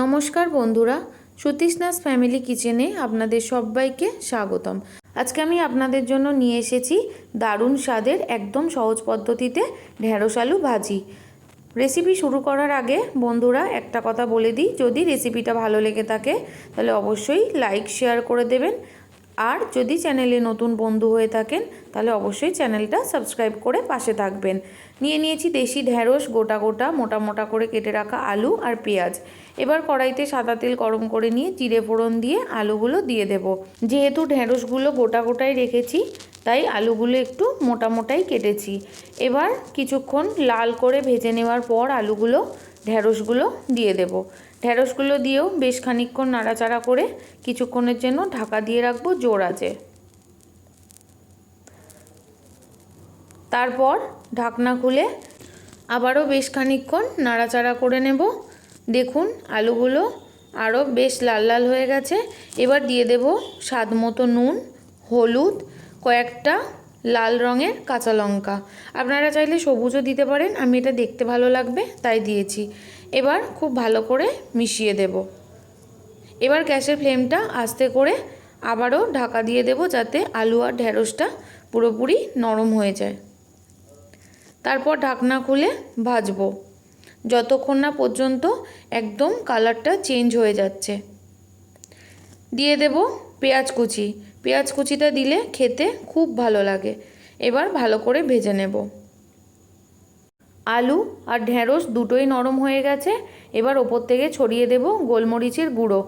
নমস্কার বন্ধুরা সতীশনাথ ফ্যামিলি কিচেনে আপনাদের সবাইকে স্বাগতম। আজকে আমি আপনাদের জন্য নিয়ে এসেছি দারুণ স্বাদের একদম সহজ পদ্ধতিতে ঢেঁড়স আলু ভাজি। রেসিপি শুরু করার আগে বন্ধুরা, একটা কথা বলে দিই, যদি রেসিপিটা ভালো লেগে থাকে, তাহলে অবশ্যই লাইক, শেয়ার করে দেবেন। আর যদি চ্যানেলে নতুন বন্ধু হয়ে থাকেন, তাহলে অবশ্যই চ্যানেলটা সাবস্ক্রাইব করে পাশে থাকবেন। নিয়ে নিয়েছি দেশি ঢ্যাঁড়স গোটা গোটা, মোটা মোটা করে কেটে রাখা আলু আর পেঁয়াজ। এবার কড়াইতে সাদা তেল গরম করে নিয়ে জিরে ফোড়ন দিয়ে আলুগুলো দিয়ে দেব। যেহেতু ঢ্যাঁড়সগুলো গোটা গোটাই রেখেছি, তাই আলুগুলো একটু মোটা মোটাই কেটেছি। এবার কিছুক্ষণ লাল করে ভেজে নেওয়ার পর আলুগুলো ঢ্যাঁড়সগুলো দিয়ে দেব। ঢ্যাঁড়সগুলো দিয়েও বেশ খানিকক্ষণ নাড়াচাড়া করে কিছুক্ষণের জন্য ঢাকা দিয়ে রাখব জোর আছে। তারপর ঢাকনা খুলে আবারও বেশ খানিকক্ষণ নাড়াচাড়া করে নেব। দেখুন আলুগুলো আরও বেশ লাল লাল হয়ে গেছে। এবার দিয়ে দেব স্বাদ মতো নুন, হলুদ, কয়েকটা লাল রঙের কাঁচা লঙ্কা। আপনারা চাইলে সবুজও দিতে পারেন, আমি এটা দেখতে ভালো লাগবে, তাই দিয়েছি। এবার খুব ভালো করে মিশিয়ে দেব। এবার গ্যাসের ফ্লেমটা আস্তে করে আবারও ঢাকা দিয়ে দেব যাতে আলু আর ঢেঁড়সটা পুরোপুরি নরম হয়ে যায়। তারপর ঢাকনা খুলে ভাজবো। যতক্ষণ না পর্যন্ত একদম কালারটা চেঞ্জ হয়ে যাচ্ছে। দিয়ে দেব পেঁয়াজ কুচি। পেঁয়াজ কুচিটা দিলে খেতে খুব ভালো লাগে। এবার ভালো করে ভেজে নেব। আলু আর ঢেঁড়স দুটোই নরম হয়ে গেছে। এবার ওপর থেকে ছড়িয়ে দেব গোলমরিচের গুঁড়ো।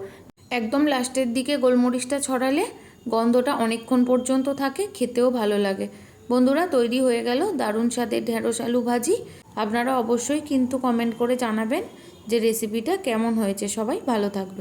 একদম লাস্টের দিকে গোলমরিচটা ছড়ালে গন্ধটা অনেকক্ষণ পর্যন্ত থাকে, খেতেও ভালো লাগে। বন্ধুরা, তৈরি হয়ে গেল দারুণ স্বাদের ঢেঁড়স আলু ভাজি। আপনারা অবশ্যই কিন্তু কমেন্ট করে জানাবেন যে রেসিপিটা কেমন হয়েছে। সবাই ভালো থাকবে